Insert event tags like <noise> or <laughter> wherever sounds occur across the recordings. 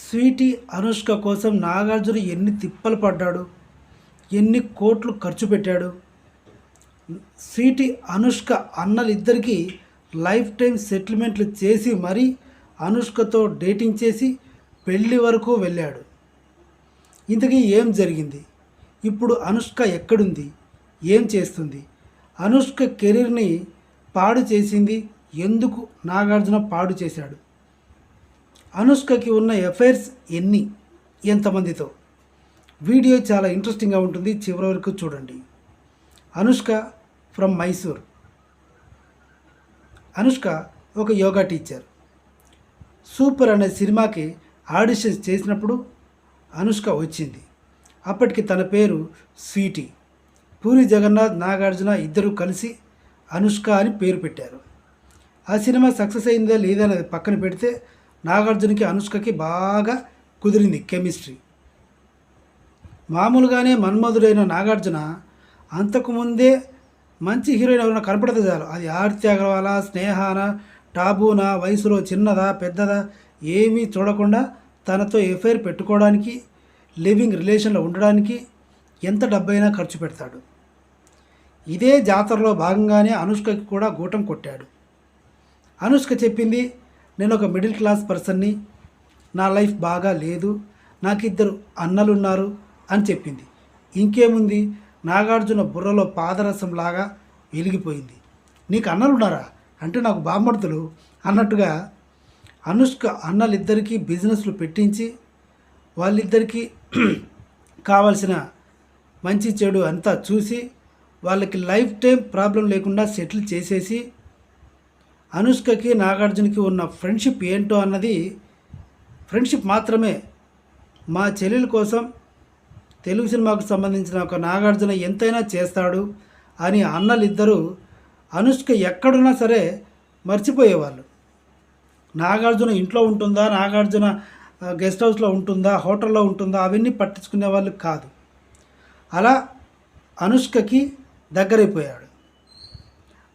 Sweety Anushka కోసం నాగార్జున ఎన్ని తిప్పలు పడ్డాడు? ఎన్ని కోట్లు ఖర్చు పెట్టాడు? స్వీటీ అనుష్క అన్నలిద్దరికీ లైఫ్ టైం సెటిల్మెంట్లు చేసి మరీ అనుష్కతో డేటింగ్ చేసి పెళ్ళి వరకు వెళ్ళాడు. ఇంతకీ ఏం జరిగింది? ఇప్పుడు అనుష్క ఎక్కడుంది? ఏం చేస్తుంది? అనుష్క కెరీర్ని పాడు చేసింది ఎందుకు నాగార్జున పాడు చేశాడు? అనుష్కకి ఉన్న ఎఫైర్స్ ఎన్ని? ఎంతమందితో? వీడియో చాలా ఇంట్రెస్టింగ్గా ఉంటుంది. చివరి వరకు చూడండి. అనుష్క ఫ్రమ్ మైసూర్. అనుష్క ఒక యోగా టీచర్. సూపర్ అనే సినిమాకి ఆడిషన్స్ చేసినప్పుడు అనుష్క వచ్చింది. అప్పటికి తన పేరు స్వీటీ. పూరి జగన్నాథ్ నాగార్జున ఇద్దరు కలిసి అనుష్క అని పేరు పెట్టారు. ఆ సినిమా సక్సెస్ అయిందా లేదా అనేది పక్కన పెడితే నాగార్జునకి అనుష్కకి బాగా కుదిరింది కెమిస్ట్రీ. మామూలుగానే మన్మధుడైన నాగార్జున అంతకుముందే మంచి హీరోయిన్ ఎవరైనా కనపడితే చాలు. అది ఆర్తి అగర్వాల స్నేహాన టాబూనా వయసులో చిన్నదా పెద్దదా ఏమీ చూడకుండా తనతో ఎఫ్ఐఆర్ పెట్టుకోవడానికి లివింగ్ రిలేషన్లో ఉండడానికి ఎంత డబ్బైనా ఖర్చు పెడతాడు. ఇదే జాతరలో భాగంగానే అనుష్కకి కూడా గూటం కొట్టాడు. అనుష్క చెప్పింది నేను ఒక మిడిల్ క్లాస్ పర్సన్ని. నా లైఫ్ బాగా లేదు. నాకు ఇద్దరు అన్నలున్నారు అని చెప్పింది. ఇంకేముంది? నాగార్జున బుర్రలో పాదరసంలాగా వెలిగిపోయింది. నీకు అన్నలున్నారా? అంటే నాకు బామ్మర్తులు అన్నట్టుగా అనుష్క అన్నలిద్దరికీ బిజినెస్లు పెట్టించి వాళ్ళిద్దరికీ <clears throat> కావలసిన మంచి చెడు అంతా చూసి వాళ్ళకి లైఫ్ టైం ప్రాబ్లం లేకుండా సెటిల్ చేసేసి అనుష్కకి నాగార్జునకి ఉన్న ఫ్రెండ్షిప్ ఏంటో అన్నది ఫ్రెండ్షిప్ మాత్రమే. మా చెల్లెల కోసం తెలుగు సినిమాకు సంబంధించిన ఒక నాగార్జున ఎంతైనా చేస్తాడు అని అన్నలిద్దరూ అనుష్క ఎక్కడున్నా సరే మర్చిపోయేవాళ్ళు. నాగార్జున ఇంట్లో ఉంటుందా? నాగార్జున గెస్ట్ హౌస్లో ఉంటుందా? హోటల్లో ఉంటుందా? అవన్నీ పట్టించుకునే వాళ్ళు కాదు. అలా అనుష్కకి దగ్గరైపోయాడు.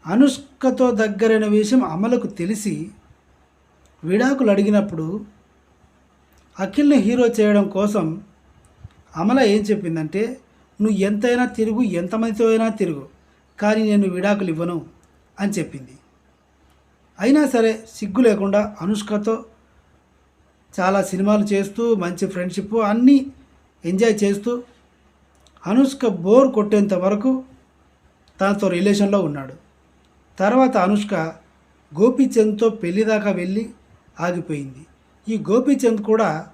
అనుష్కతో దగ్గరైన విషయం అమలకు తెలిసి విడాకులు అడిగినప్పుడు అఖిల్ని హీరో చేయడం కోసం అమల ఏం చెప్పిందంటే నువ్వు ఎంతైనా తిరుగు ఎంతమందితో అయినా తిరుగు కానీ నేను విడాకులు ఇవ్వను అని చెప్పింది. అయినా సరే సిగ్గు లేకుండా అనుష్కతో చాలా సినిమాలు చేస్తూ మంచి ఫ్రెండ్షిప్ అన్నీ ఎంజాయ్ చేస్తూ అనుష్క బోర్ కొట్టేంత వరకు తనతో రిలేషన్లో ఉన్నాడు. తర్వాత అనుష్క గోపీచంద్తో పెళ్ళి దాకా వెళ్ళి ఆగిపోయింది. ఈ గోపీచంద్ కూడా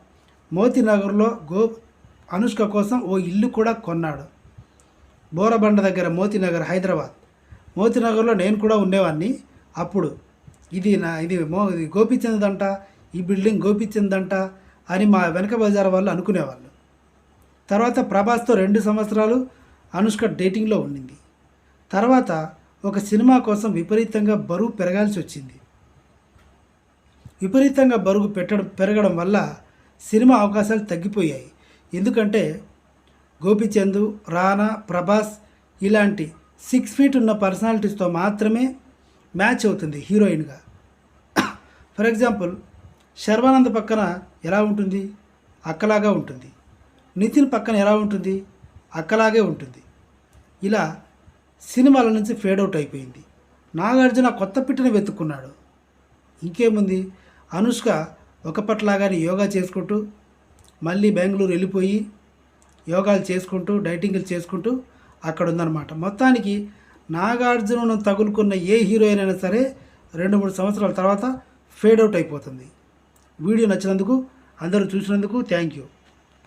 మోతీనగర్లో గో అనుష్క కోసం ఓ ఇల్లు కూడా కొన్నాడు. బోరబండ దగ్గర మోతీనగర్ హైదరాబాద్. మోతీనగర్లో నేను కూడా ఉండేవాడిని అప్పుడు. ఇది నా ఇది మో ఇది గోపీచంద్ అంట ఈ బిల్డింగ్ గోపీచంద్ అంట అని మా వెనక బజార్ వాళ్ళు అనుకునేవాళ్ళు. తర్వాత ప్రభాస్తో రెండు సంవత్సరాలు అనుష్క డేటింగ్లో ఉండింది. తర్వాత ఒక సినిమా కోసం విపరీతంగా బరువు పెరగాల్సి వచ్చింది. విపరీతంగా బరువు పెట్టడం పెరగడం వల్ల సినిమా అవకాశాలు తగ్గిపోయాయి. ఎందుకంటే గోపిచంద్ రానా ప్రభాస్ ఇలాంటి సిక్స్ ఫీట్ ఉన్న పర్సనాలిటీస్తో మాత్రమే మ్యాచ్ అవుతుంది హీరోయిన్గా. ఫర్ ఎగ్జాంపుల్ శర్వానంద్ పక్కన ఎలా ఉంటుంది? అక్కలాగా ఉంటుంది. నితిన్ పక్కన ఎలా ఉంటుంది? అక్కలాగే ఉంటుంది. ఇలా సినిమాల నుంచి ఫేడ్ అవుట్ అయిపోయింది. నాగార్జున కొత్త పిట్టని వెతుక్కున్నాడు. ఇంకేముంది? అనుష్క ఒక పట్లాగానే యోగా చేసుకుంటూ మళ్ళీ బెంగళూరు వెళ్ళిపోయి యోగాలు చేసుకుంటూ డైటింగ్లు చేసుకుంటూ అక్కడ ఉందన్నమాట మొత్తానికి నాగార్జునను తగులుకున్న ఏ హీరోయిన్ అయినా సరే రెండు మూడు సంవత్సరాల తర్వాత ఫేడ్ అవుట్ అయిపోతుంది. వీడియో నచ్చినందుకు అందరూ చూసినందుకు థ్యాంక్ యూ.